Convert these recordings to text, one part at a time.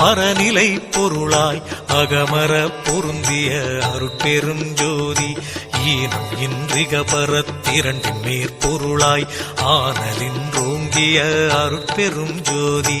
பரநிலை பொருளாய் அகமர பொருந்திய அருட்பெரும் ஜோதி ஈனம் இன்றிக பரத்திரண்டின் மேற்பொருளாய் ஆனலின்றோங்கிய அருட்பெரும் ஜோதி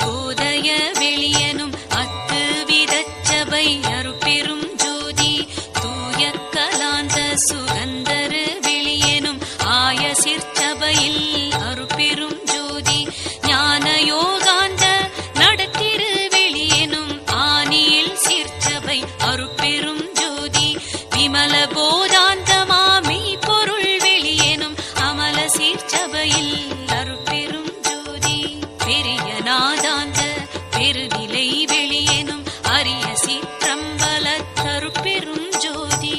சபையில் அருட்பெரும் ஜோதி பெரிய நாதாந்த பெருநிலை வெளியேனும் அரிய சீற்றம்பல தருப்பெரும் ஜோதி.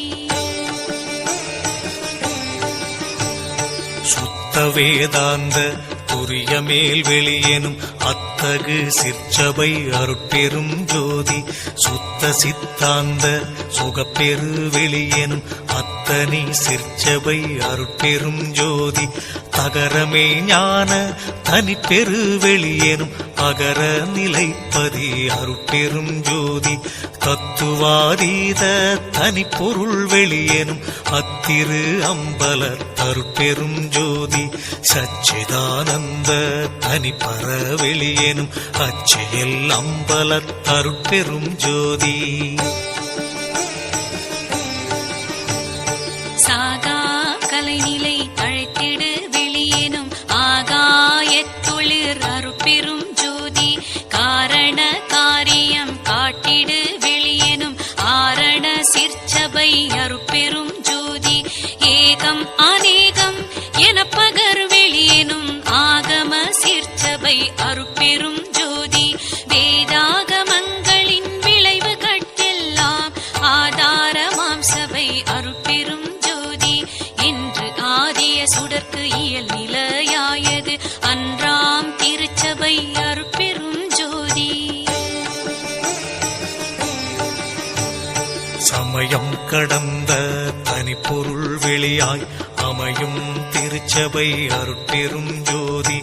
சுத்த வேதாந்த துரிய மேல் வெளியெனும் அத்தகு சிற்சபை அருட்பெரும் ஜோதி சுத்த சித்தாந்த சுகப்பெரு வெளியெனும் அத்தனி சிற்சபை அருட்பெரும் ஜோதி. தகரமே ஞான தனிப்பெரு வெளியெனும் அகர நிலைப்பதி அருட்பெரும் ஜோதி. தத்துவாதீத தனிப்பொருள் வெளியெனும் அத்திரு அம்பல தருப்பெரும் ஜோதி. சச்சிதானந்த தனிப்பற வெளியெனும் அச்செயல் அம்பல தருப்பெரும் ஜோதி. சாகா கலைநிலை அழைத்திடு வெளியேனும் ஆகாயத்தொழிற் அருட்பெரும் ஜோதி. காரண காரியம் காட்டிடு வெளியேனும் ஆரண சிற்சபை அருட்பெரும் ஜோதி. ஏகம் அநேகம் என பகர் வெளியேனும் ஆகம சிற்சபை அருட்பெரும் சுடற்கு இயல் நிலையாயது. அன்றாம் திருச்சபை அருட்பெரும் ஜோதி. சமயம் கடந்த தனிப்பொருள் வெளியாய் அமையும் திருச்சபை அருட்பெரும் ஜோதி.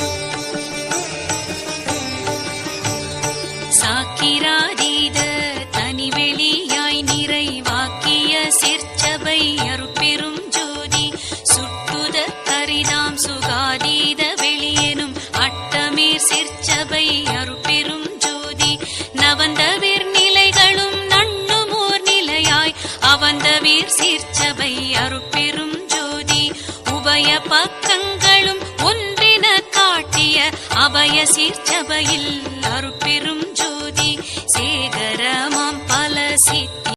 சீர்ச்சபை அருப்பெரும் ஜோதி. உபய பக்கங்களும் ஒன்றின காட்டிய அபய சீர்ச்சபையில் அருப்பெரும்